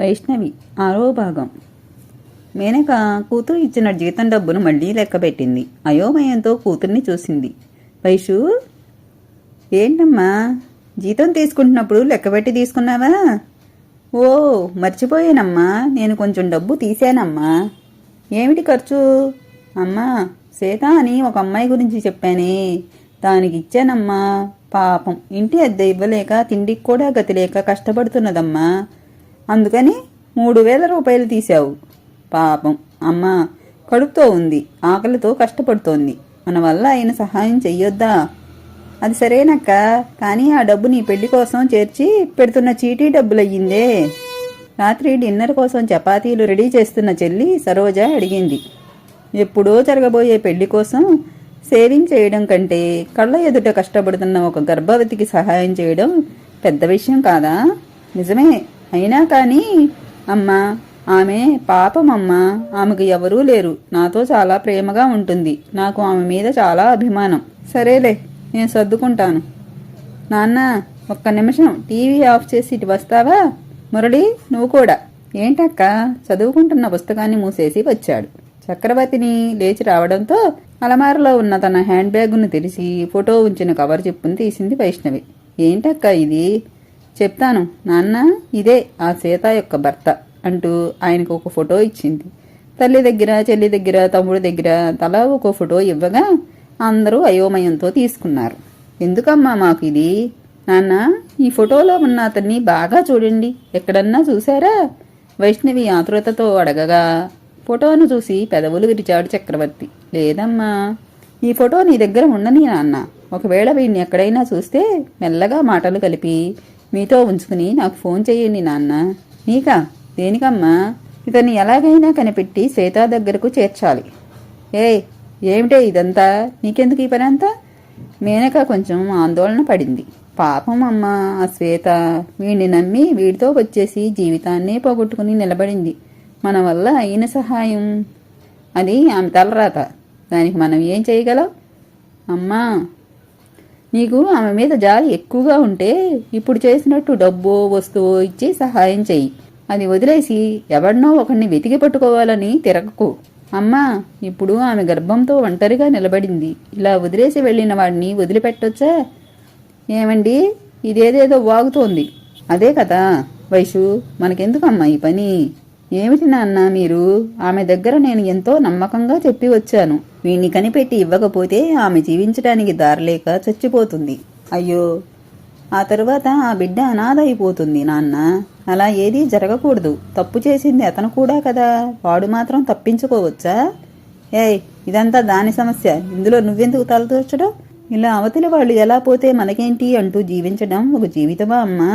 వైష్ణవి ఆరో భాగం. మేనక కూతురు ఇచ్చిన జీతం డబ్బును మళ్ళీ లెక్కబెట్టింది అయోమయంతో కూతుర్ని చూసింది. వైషు ఏంటమ్మా? జీతం తీసుకుంటున్నప్పుడు లెక్కబెట్టి తీసుకున్నావా? ఓ మర్చిపోయానమ్మా. నేను కొంచెం డబ్బు తీసానమ్మా ఏమిటి ఖర్చు? అమ్మా సీత అని ఒక అమ్మాయి గురించి చెప్పానే. దానికి ఇచ్చానమ్మా. పాపం ఇంటి అద్దె ఇవ్వలేక తిండికి కూడా గతి లేక కష్టపడుతున్నదమ్మా. అందుకని మూడు వేల రూపాయలు తీశావు. పాపం. అమ్మ కడుపుతో ఉంది. ఆకలితో కష్టపడుతోంది. మన వల్ల ఆయన సహాయం చెయ్యొద్దా? అది సరేనక్క కానీ ఆ డబ్బు నీ పెళ్ళి కోసం చేర్చి పెడుతున్న చీటీ డబ్బులయ్యిందే. రాత్రి డిన్నర్ కోసం చపాతీలు రెడీ చేస్తున్న చెల్లి సరోజ అడిగింది. ఎప్పుడో జరగబోయే పెళ్ళి కోసం సేవింగ్ చేయడం కంటే కళ్ళ ఎదుట కష్టపడుతున్న ఒక గర్భవతికి సహాయం చేయడం పెద్ద విషయం కాదా? నిజమే. అయినా కానీ అమ్మా ఆమె పాపం ఆమెకు ఎవరూ లేరు. నాతో చాలా ప్రేమగా ఉంటుంది. నాకు ఆమె మీద చాలా అభిమానం. సరేలే నేను సర్దుకుంటాను. నాన్న ఒక్క నిమిషం. టీవీ ఆఫ్ చేసి ఇటు వస్తావా? మురళి నువ్వు కూడా. ఏంటక్క? చదువుకుంటున్న పుస్తకాన్ని మూసేసి వచ్చాడు. చక్రవర్తిని లేచి రావడంతో అలమారలో ఉన్న తన హ్యాండ్ బ్యాగును తెరిచి ఫోటో ఉంచిన కవర్ చిప్పును తీసింది వైష్ణవి. ఏంటక్క ఇది? చెప్తాను నాన్న ఇదే ఆ సీత యొక్క భర్త అంటూ ఆయనకు ఒక ఫోటో ఇచ్చింది. తల్లి దగ్గర చెల్లి దగ్గర తమ్ముడి దగ్గర తలా ఒక ఫోటో ఇవ్వగా అందరూ అయోమయంతో తీసుకున్నారు. ఎందుకమ్మా మాకు ఇది? నాన్న ఈ ఫోటోలో ఉన్న అతన్ని బాగా చూడండి. ఎక్కడన్నా చూసారా వైష్ణవి ఆతృతతో అడగగా ఫోటోను చూసి పెదవులు విరిచాడు చక్రవర్తి. లేదమ్మా ఈ ఫోటో నీ దగ్గర ఉండని నాన్న. ఒకవేళ వీడిని ఎక్కడైనా చూస్తే మెల్లగా మాటలు కలిపి మీతో ఉంచుకుని నాకు ఫోన్ చేయండి నాన్న. నీకా? దేనికమ్మా? ఇతన్ని ఎలాగైనా కనిపెట్టి శ్వేత దగ్గరకు చేర్చాలి. ఏయ్ ఏమిటే ఇదంతా? నీకెందుకు ఈ పని అంతా మేనక కొంచెం ఆందోళన పడింది. పాపం అమ్మ ఆ శ్వేత. వీడిని నమ్మి వీడితో వచ్చేసి జీవితాన్నే పోగొట్టుకుని నిలబడింది. మన వల్ల అయిన సహాయం. అది ఆమె తలరాత. దానికి మనం ఏం చేయగలం? అమ్మా నీకు ఆమె మీద జాలి ఎక్కువగా ఉంటే ఇప్పుడు చేసినట్టు డబ్బో వస్తువు ఇచ్చి సహాయం చెయ్యి. అది వదిలేసి ఎవరినో ఒకరిని వెతికి పట్టుకోవాలని తిరగకు. అమ్మా ఇప్పుడు ఆమె గర్భంతో ఒంటరిగా నిలబడింది. ఇలా వదిలేసి వెళ్ళిన వాడిని వదిలిపెట్టొచ్చా? ఏమండి? ఇదేదేదో వాగుతోంది. అదే కదా. వైషు మనకెందుకమ్మా ఈ పని? ఏమిటి నాన్న మీరు? ఆమె దగ్గర నేను ఎంతో నమ్మకంగా చెప్పి వచ్చాను. వీణ్ణి కనిపెట్టి ఇవ్వకపోతే ఆమె జీవించడానికి దారిలేక చచ్చిపోతుంది. అయ్యో! ఆ తరువాత ఆ బిడ్డ అనాథ అయిపోతుంది నాన్న. అలా ఏదీ జరగకూడదు. తప్పు చేసింది అతను కూడా కదా. వాడు మాత్రం తప్పించుకోవచ్చా? ఏయ్ ఇదంతా దాని సమస్య. ఇందులో నువ్వెందుకు తలదూర్చడం ఇలా అవతలి వాళ్ళు ఎలా పోతే మనకేంటి అంటూ జీవించడం ఒక జీవితమా అమ్మా?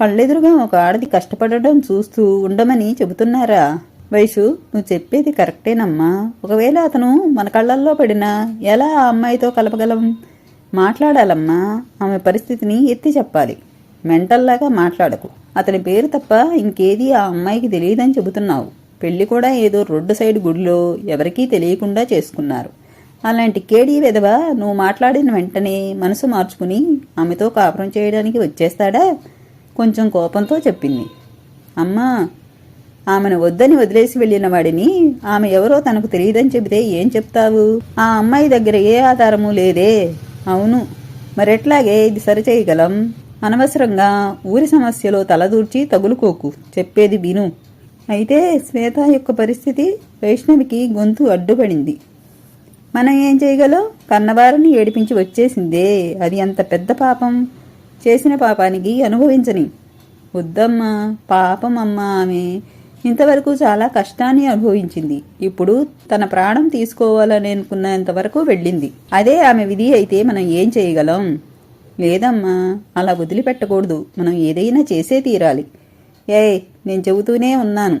కళ్ళెదురుగా ఒక ఆడది కష్టపడడం చూస్తూ ఉండమని చెబుతున్నారా? వయసు నువ్వు చెప్పేది కరెక్టేనమ్మా. ఒకవేళ అతను మన కళ్ళల్లో పడినా ఎలా ఆ అమ్మాయితో కలపగలం? మాట్లాడాలమ్మా. ఆమె పరిస్థితిని ఎత్తి చెప్పాలి. మెంటల్లాగా మాట్లాడకు. అతని పేరు తప్ప ఇంకేది ఆ అమ్మాయికి తెలియదని చెబుతున్నావు. పెళ్ళి కూడా ఏదో రోడ్డు సైడ్ గుడిలో ఎవరికీ తెలియకుండా చేసుకున్నారు. అలాంటి కేడీ విధవ నువ్వు మాట్లాడిన వెంటనే మనసు మార్చుకుని ఆమెతో కాపురం చేయడానికి వచ్చేస్తాడా? కొంచెం కోపంతో చెప్పింది. అమ్మా ఆమెను వద్దని వదిలేసి వెళ్ళిన వాడిని ఆమె ఎవరో తనకు తెలియదని చెబితే ఏం చెప్తావు? ఆ అమ్మాయి దగ్గర ఏ ఆధారము లేదే. అవును మరెట్లాగే ఇది సరిచేయగలం. అనవసరంగా ఊరి సమస్యలో తలదూర్చి తగులుకోకు చెప్పేది విను. అయితే శ్వేత యొక్క పరిస్థితి వైష్ణవికి గొంతు అడ్డుపడింది. మనం ఏం చేయగలం? కన్నవారిని ఏడిపించి వచ్చేసిందే. అది అంత పెద్ద పాపం. చేసిన పాపానికి అనుభవించని. వద్దమ్మా పాపం ఆమె ఇంతవరకు చాలా కష్టాన్ని అనుభవించింది. ఇప్పుడు తన ప్రాణం తీసుకోవాలని అనుకున్నంతవరకు వెళ్ళింది. అదే ఆమె విధి అయితే మనం ఏం చేయగలం? లేదమ్మా అలా వదిలిపెట్టకూడదు. మనం ఏదైనా చేసే తీరాలి. ఏయ్ నేను చెబుతూనే ఉన్నాను.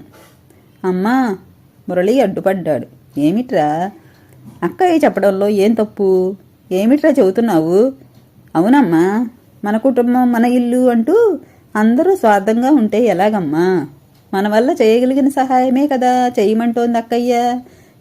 అమ్మా మురళి అడ్డుపడ్డాడు. ఏమిట్రా? అక్కయ్య చెప్పడంలో ఏం తప్పు? ఏమిట్రా చెబుతున్నావు? అవునమ్మా. మన కుటుంబం మన ఇల్లు అంటూ అందరూ స్వార్థంగా ఉంటే ఎలాగమ్మా? మన వల్ల చేయగలిగిన సహాయమే కదా. చేయమంటోంది అక్కయ్య.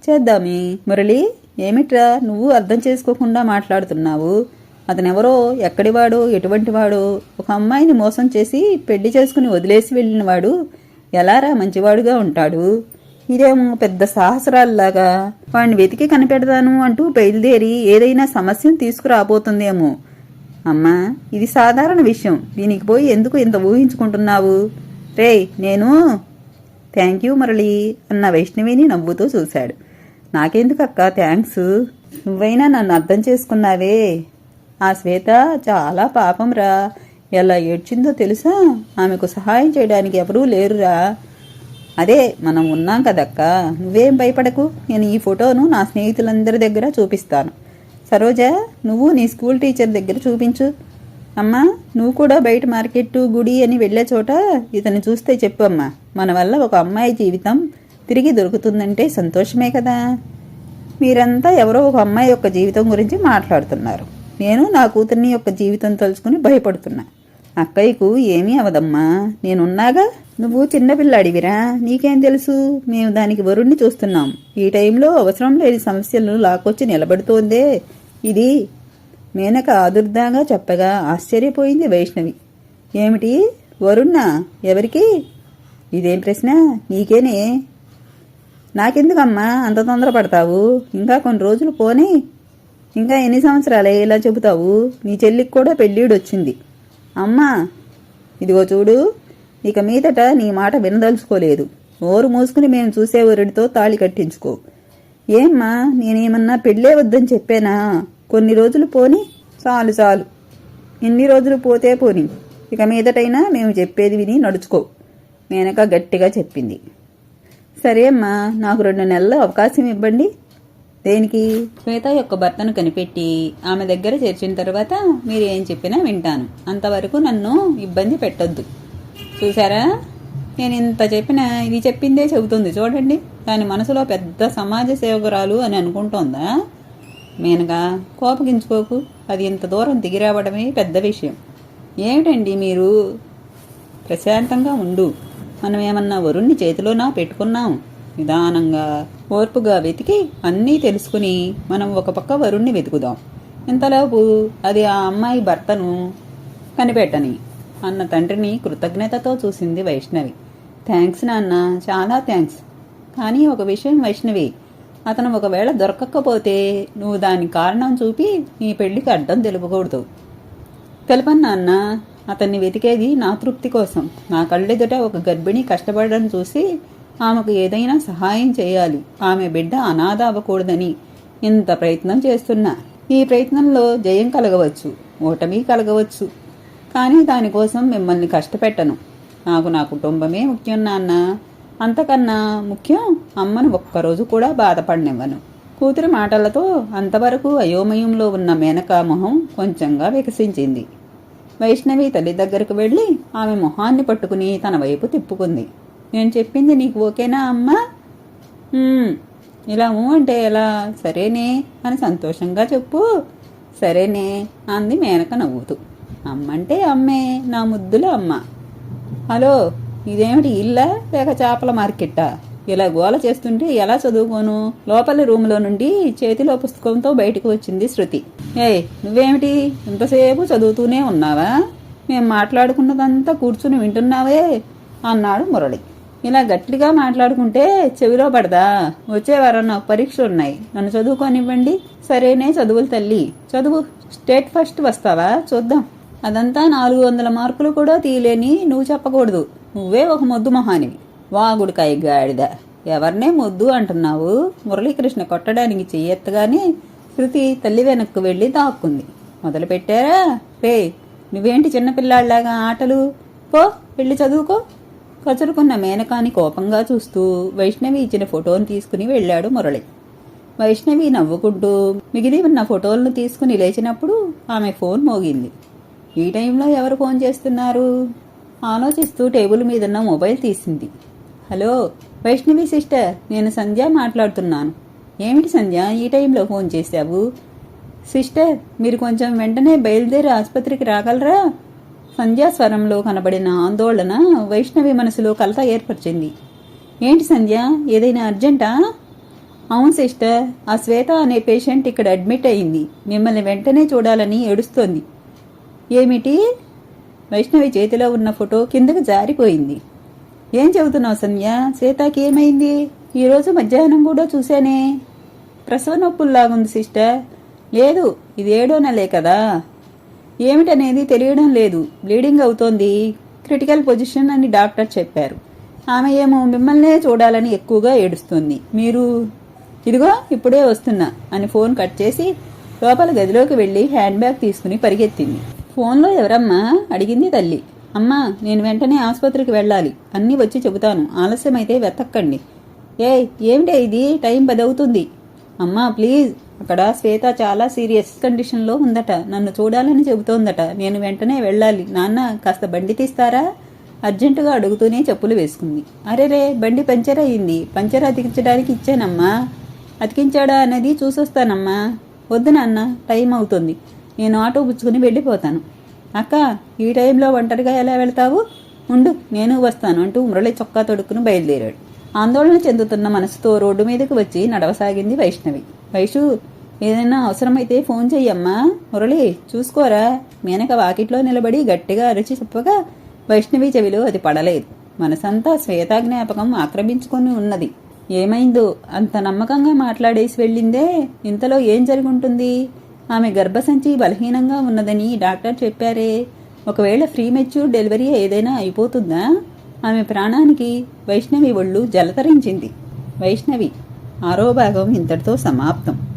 చేద్దామి. మురళి ఏమిట్రా నువ్వు అర్థం చేసుకోకుండా మాట్లాడుతున్నావు? అతనెవరో ఎక్కడివాడో ఎటువంటివాడో? ఒక అమ్మాయిని మోసం చేసి పెళ్ళి చేసుకుని వదిలేసి వెళ్ళినవాడు ఎలారా మంచివాడుగా ఉంటాడు? ఇదేమో పెద్ద సాహసరాల్లాగా. వాడిని వెతికి కనిపెడతాను అంటూ బయలుదేరి ఏదైనా సమస్యను తీసుకురాబోతుందేమో. అమ్మా ఇది సాధారణ విషయం. దీనికి పోయి ఎందుకు ఇంత ఊహించుకుంటున్నావు? రేయ్ నేను థ్యాంక్ యూ మురళి అన్న వైష్ణవిని నవ్వుతూ చూశాడు. నాకెందుకు అక్క థ్యాంక్స్. నువ్వైనా నన్ను అర్థం చేసుకున్నావే. ఆ శ్వేత చాలా పాపం రా ఎలా ఏడ్చిందో తెలుసా? ఆమెకు సహాయం చేయడానికి ఎవరూ లేరురా. అదే మనం ఉన్నాం కదక్క. నువ్వేం భయపడకు. నేను ఈ ఫోటోను నా స్నేహితులందరి దగ్గర చూపిస్తాను. సరోజ నువ్వు నీ స్కూల్ టీచర్ దగ్గర చూపించు. అమ్మా నువ్వు కూడా బయట మార్కెట్ గుడి అని వెళ్ళే చోట ఇతను చూస్తే చెప్పు అమ్మా. మన వల్ల ఒక అమ్మాయి జీవితం తిరిగి దొరుకుతుందంటే సంతోషమే కదా. మీరంతా ఎవరో ఒక అమ్మాయి యొక్క జీవితం గురించి మాట్లాడుతున్నారు. నేను నా కూతుర్ని యొక్క జీవితం తలుచుకుని భయపడుతున్నా. అక్కయ్యకు ఏమీ అవదమ్మా. నేనున్నాగా నువ్వు చిన్నపిల్లాడివిరా నీకేం తెలుసు? మేము దానికి వరుణ్ణి చూస్తున్నాం. ఈ టైంలో అవసరం లేని సమస్యలను లాక్కొచ్చి నిలబడుతోందే. ఇది మేనక ఆదుర్దాగా చెప్పగా ఆశ్చర్యపోయింది వైష్ణవి. ఏమిటి? వరుణ ఎవరికి? ఇదేం ప్రశ్న? నీకేనే? నాకెందుకమ్మా అంత తొందరపడతావు? ఇంకా కొన్ని రోజులు పోనీ. ఇంకా ఎన్ని సంవత్సరాలే ఇలా చెబుతావు? నీ చెల్లికి కూడా పెళ్ళిడు వచ్చింది అమ్మా ఇదిగో చూడు. ఇక మీదట నీ మాట వినదలుచుకోలేదు. ఓరు మూసుకుని మేము చూసేవరుడితో తాళి కట్టించుకో. ఏమ్మా నేనేమన్నా పెళ్ళే వద్దని చెప్పానా? కొన్ని రోజులు పోని చాలు చాలు. ఎన్ని రోజులు పోతే పోని. ఇక మీదటైనా మేము చెప్పేది విని నడుచుకో. మేనక గట్టిగా చెప్పింది. సరే అమ్మా నాకు రెండు నెలల అవకాశం ఇవ్వండి. దేనికి? శ్వేత యొక్క భర్తను కనిపెట్టి ఆమె దగ్గర చేర్చిన తర్వాత మీరు ఏం చెప్పినా వింటాను. అంతవరకు నన్ను ఇబ్బంది పెట్టొద్దు. చూసారా నేను ఇంత చెప్పినా ఇది చెప్పిందే చెబుతుంది. చూడండి దాని మనసులో పెద్ద సమాజ సేవకురాలు అని అనుకుంటోందా? మేనగా కోపగించుకోకు. అది ఇంత దూరం దిగిరావడమే పెద్ద విషయం. ఏమిటండి మీరు? ప్రశాంతంగా ఉండు. మనం ఏమన్నా వరుణ్ణి చేతిలోనా పెట్టుకున్నాం? నిదానంగా ఓర్పుగా వెతికి అన్నీ తెలుసుకుని మనం ఒక పక్క వరుణ్ణి వెతుకుదాం. ఇంతలోపు అది ఆ అమ్మాయి భర్తను కనిపెట్టని అన్న తండ్రిని కృతజ్ఞతతో చూసింది వైష్ణవి. థ్యాంక్స్ నాన్న చాలా థ్యాంక్స్ కానీ ఒక విషయం వైష్ణవి అతను ఒకవేళ దొరకకపోతే నువ్వు దాని కారణం చూపి నీ పెళ్ళికి అడ్డం తెలుపకూడదు. తెలపను నాన్న అతన్ని వెతికేది నా తృప్తి కోసం. నా కళ్ళెదుట ఒక గర్భిణి కష్టపడడం చూసి ఆమెకు ఏదైనా సహాయం చేయాలి. ఆమె బిడ్డ అనాథ అవ్వకూడదని ఇంత ప్రయత్నం చేస్తున్నా. ఈ ప్రయత్నంలో జయం కలగవచ్చు ఓటమి కలగవచ్చు. కానీ దానికోసం మిమ్మల్ని కష్టపెట్టను. నాకు నా కుటుంబమే ముఖ్యం నాన్న. అంతకన్నా ముఖ్యం అమ్మను ఒక్కరోజు కూడా బాధపడనివ్వను. కూతురి మాటలతో అంతవరకు అయోమయంలో ఉన్న మేనక మొహం కొంచెంగా వికసించింది. వైష్ణవి తల్లి దగ్గరకు వెళ్ళి ఆమె మొహాన్ని పట్టుకుని తన వైపు తిప్పుకుంది. నేను చెప్పింది నీకు ఓకేనా అమ్మా? ఇలా ఊ అంటే ఎలా? సరేనే అని సంతోషంగా చెప్పు. సరేనే అంది మేనక నవ్వుతూ. అమ్మంటే అమ్మే నా ముద్దుల అమ్మ. హలో ఇదేమిటి ఇల్లా లేక చేపల మార్కెట్టా ఇలా గోల చేస్తుంటే ఎలా చదువుకోను? లోపలి రూమ్లో నుండి చేతిలో పుస్తకంతో బయటకు వచ్చింది శృతి. ఏయ్ నువ్వేమిటి? ఇంతసేపు చదువుతూనే ఉన్నావా? మేము మాట్లాడుకున్నదంతా కూర్చుని వింటున్నావే? అన్నాడు మురళి. ఇలా గట్టిగా మాట్లాడుకుంటే చెవిలో పడదా? వచ్చే వారం నాకు పరీక్షలు ఉన్నాయి నన్ను చదువుకోనివ్వండి. సరేనే చదువులు తల్లి. చదువు. స్టేట్ ఫస్ట్ వస్తావా? చూద్దాం. అదంతా నాలుగు వందల మార్కులు కూడా తీయలేని నువ్వు చెప్పకూడదు. నువ్వే ఒక మొద్దు మొహానివి. వాగుడికాయ గాడిద. ఎవరినే మొద్దు అంటున్నావు? మురళీకృష్ణ కొట్టడానికి చెయ్యెత్తగానే శృతి తల్లి వెనక్కు వెళ్ళి దాక్కుంది. మొదలు పెట్టారా రే నువ్వేంటి చిన్నపిల్లాళ్ళాగా ఆటలు? పో వెళ్ళి చదువుకో. కచురుకున్న మేనకాని కోపంగా చూస్తూ వైష్ణవి ఇచ్చిన ఫోటోను తీసుకుని వెళ్ళాడు మురళి. వైష్ణవి నవ్వుకుంటూ మిగిలి ఉన్న ఫోటోలను తీసుకుని లేచినప్పుడు ఆమె ఫోన్ మోగింది. ఈ టైంలో ఎవరు ఫోన్ చేస్తున్నారు? ఆలోచిస్తూ టేబుల్ మీదున్న మొబైల్ తీసింది. హలో వైష్ణవి సిస్టర్ నేను సంధ్య మాట్లాడుతున్నాను. ఏమిటి సంధ్య ఈ టైంలో ఫోన్ చేశావు? సిస్టర్ మీరు కొంచెం వెంటనే బయలుదేరి ఆసుపత్రికి రాగలరా? సంధ్యా స్వరంలో కనబడిన ఆందోళన వైష్ణవి మనసులో కలత ఏర్పరిచింది. ఏంటి సంధ్య ఏదైనా అర్జెంటా? అవును సిస్టర్ ఆ శ్వేత అనే పేషెంట్ ఇక్కడ అడ్మిట్ అయింది. మిమ్మల్ని వెంటనే చూడాలని ఏడుస్తోంది. ఏమిటి? వైష్ణవి చేతిలో ఉన్న ఫోటో కిందకు జారిపోయింది. ఏం చెబుతున్నావు సంధ్య సీతాకి ఏమైంది? ఈరోజు మధ్యాహ్నం కూడా చూశానే. ప్రసవ నొప్పుల్లాగుంది సిస్టర్. లేదు ఇది ఏడో నెలే కదా. ఏమిటనేది తెలియడం లేదు. బ్లీడింగ్ అవుతోంది. క్రిటికల్ పొజిషన్ అని డాక్టర్ చెప్పారు. ఆమె ఏమో మిమ్మల్నే చూడాలని ఎక్కువగా ఏడుస్తుంది. మీరు ఇదిగో ఇప్పుడే వస్తున్నా అని ఫోన్ కట్ చేసి లోపల గదిలోకి వెళ్ళి హ్యాండ్ బ్యాగ్ తీసుకుని పరిగెత్తింది. ఫోన్లో ఎవరమ్మా? అడిగింది తల్లి. అమ్మా నేను వెంటనే ఆసుపత్రికి వెళ్ళాలి. అన్నీ వచ్చి చెబుతాను. ఆలస్యమైతే వెతక్కండి. ఏయ్ ఏమిటే ఇది? టైం పదవుతుంది. అవుతుంది అమ్మా ప్లీజ్. అక్కడ శ్వేత చాలా సీరియస్ కండిషన్లో ఉందట. నన్ను చూడాలని చెబుతోందట. నేను వెంటనే వెళ్ళాలి. నాన్న కాస్త బండి తీస్తారా? అర్జెంటుగా అడుగుతూనే చెప్పులు వేసుకుంది. అరే రే బండి పంచర్ అయ్యింది పంచర్ అతికించడానికి ఇచ్చానమ్మా. అతికించాడా అనేది చూసొస్తానమ్మా. వద్దు నాన్న టైం అవుతుంది. నేను ఆటో పుచ్చుకుని వెళ్ళిపోతాను. అక్క ఈ టైంలో ఒంటరిగా ఎలా వెళ్తావు? ఉండు నేను వస్తాను అంటూ మురళి చొక్కా తొడుక్కుని బయలుదేరాడు. ఆందోళన చెందుతున్న మనసుతో రోడ్డు మీదకి వచ్చి నడవసాగింది వైష్ణవి. వైషు ఏదైనా అవసరమైతే ఫోన్ చెయ్యమ్మా. మురళి చూసుకోరా? మేనక వాకిట్లో నిలబడి గట్టిగా అరిచి చెప్పగా వైష్ణవి చెవిలో అది పడలేదు. మనసంతా శ్వేతాజ్ఞాపకం ఆక్రమించుకొని ఉన్నది. ఏమైందో అంత నమ్మకంగా మాట్లాడేసి వెళ్ళిందే? ఇంతలో ఏం జరుగుంటుంది? ఆమె గర్భసంచి బలహీనంగా ఉన్నదని డాక్టర్ చెప్పారే. ఒకవేళ ఫ్రీ మెచ్యూర్ డెలివరీ ఏదైనా అయిపోతుందా? ఆమె ప్రాణానికి వైష్ణవి ఒళ్ళు జలతరించింది. వైష్ణవి ఆరో భాగం ఇంతటితో సమాప్తం.